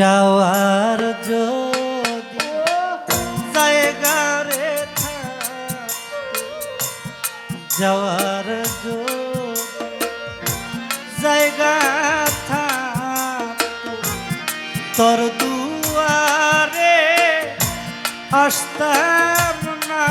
যাওয়ার যদি জায়গা রে যাওয়ার জায়গা তোর দুয়ারে আসতাম না।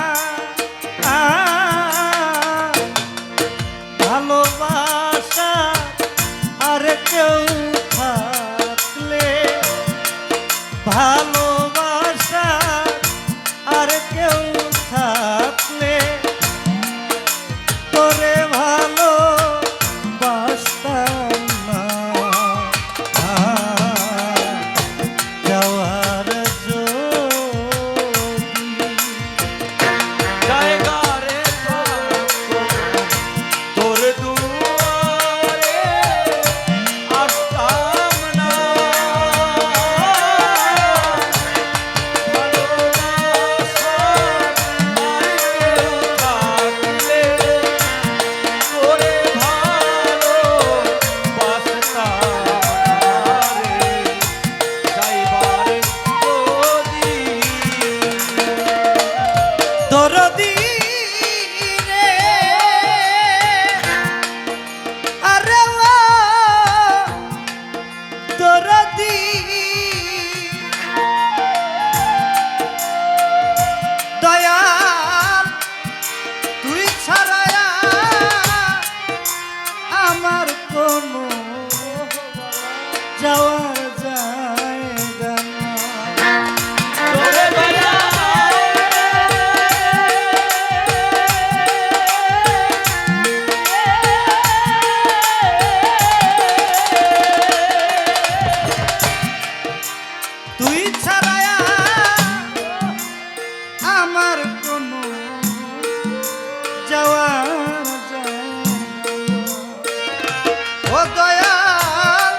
ও দয়াল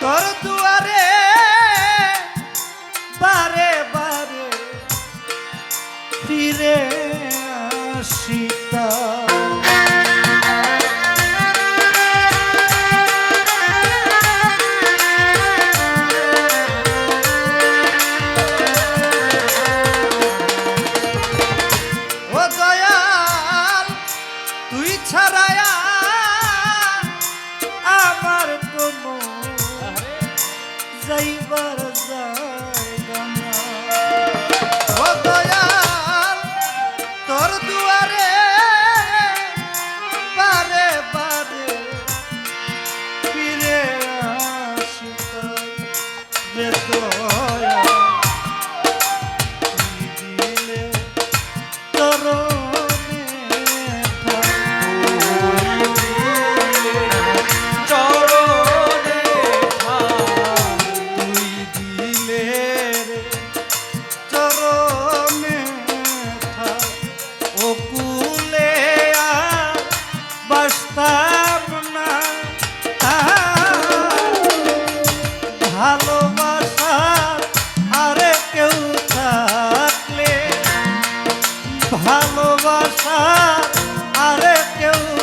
তোর ভালোবাসা আরে কেউ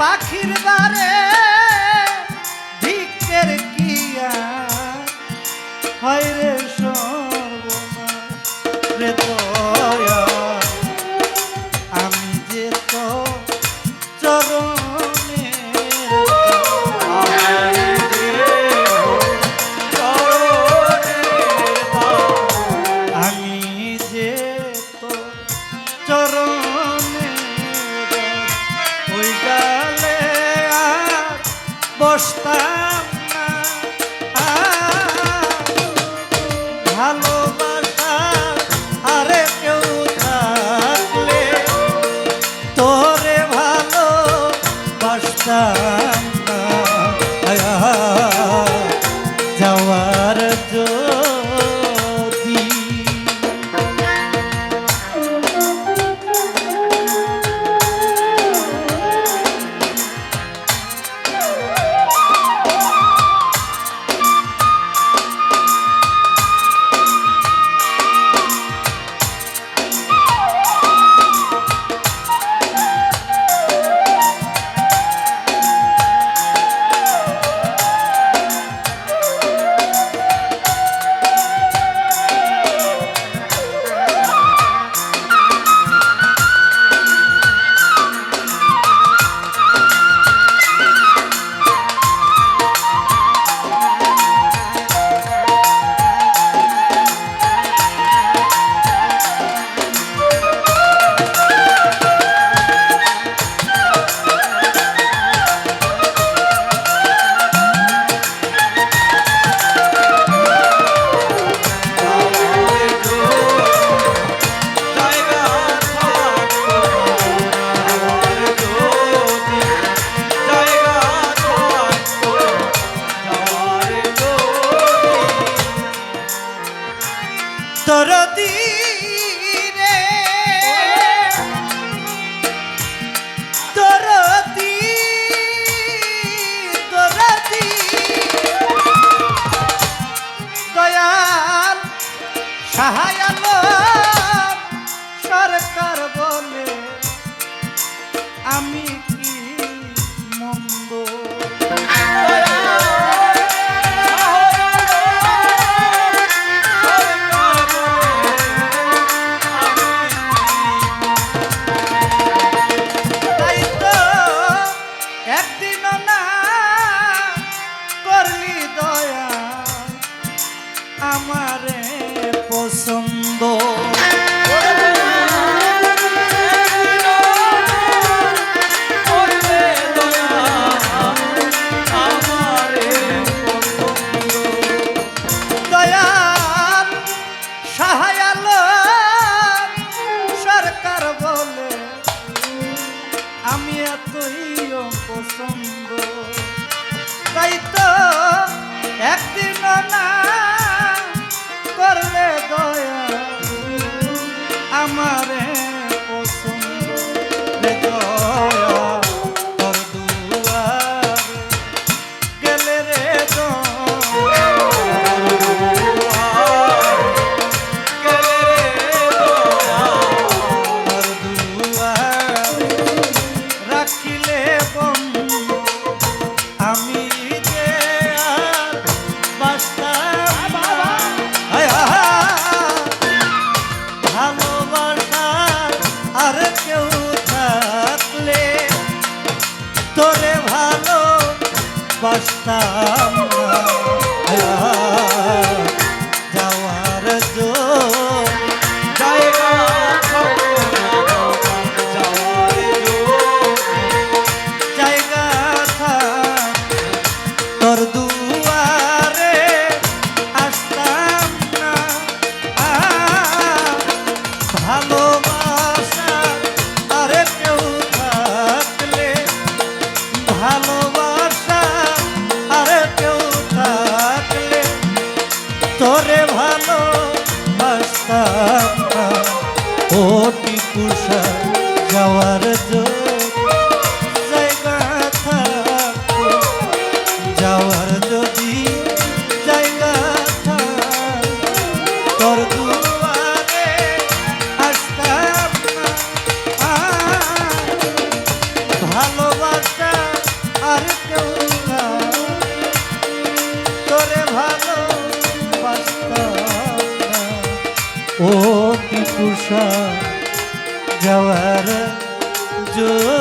পাখির দ্বারে দরদি রে। দরদি দরদি। দয়াল সাহায় সরকার আমি i'm outta amare না ভালো বাসতাম ও টিপুষা যাওয়ার জন্য যাওয়ার জন্য